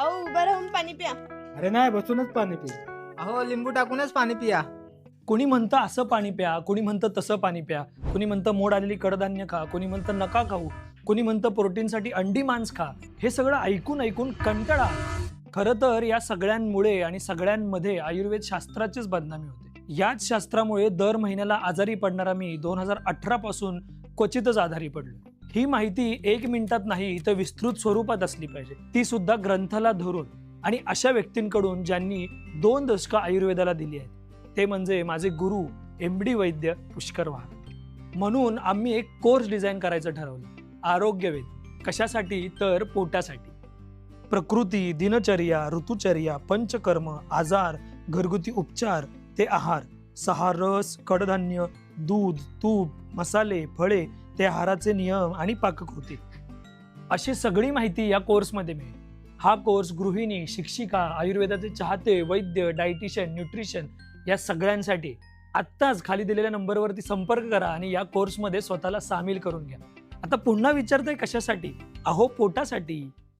अहो उभं राहून पाणी प्या. अरे नाही बसूनच पाणी पी अहो लिंबू टाकूनच पाणी पिया. कोणी म्हणतं असं पाणी प्या कोणी म्हणतं तसं पाणी प्या कोणी म्हणतं मोड आलेली कडधान्य खा कोणी म्हणतं नका खाऊ कोणी म्हणतं प्रोटीनसाठी अंडी मांस खा हे सगळं ऐकून ऐकून कंटाळा. खरं तर या सगळ्यांमुळे आणि सगळ्यांमध्ये आयुर्वेद शास्त्राचीच बदनामी होते. याच शास्त्रामुळे दर महिन्याला आजारी पडणारा मी दोन हजार अठरा पासून क्वचितच आजारी पडलो ही माहिती एक मिनिटात नाही तर विस्तृत स्वरूपात असली पाहिजे. ती सुद्धा ग्रंथाला धरून आणि अशा व्यक्तींकडून ज्यांनी दोन दशकं आयुर्वेदाला दिली आहेत. ते म्हणजे माझे गुरु एम डी वैद्य पुष्कर वाहन म्हणून आम्ही एक कोर्स डिझाईन करायचं ठरवलं. आरोग्यवेद. कशासाठी? तर पोटासाठी. प्रकृती दिनचर्या ऋतुचर्या पंचकर्म आजार घरगुती उपचार ते आहार. सहा रस कडधान्य दूध तूप मसाले फळे ते आहाराचे नियम आणि पाककृती. अशी सगळी माहिती या कोर्समध्ये मिळेल. हा कोर्स गृहिणी शिक्षिका आयुर्वेदाचे चाहते वैद्य डायटिशियन न्यूट्रिशन या सगळ्यांसाठी आत्ताच खाली दिलेल्या नंबरवरती संपर्क करा आणि या कोर्समध्ये स्वतःला सामील करून घ्या. आता पुन्हा विचारतोय कशासाठी? अहो पोटासाठी.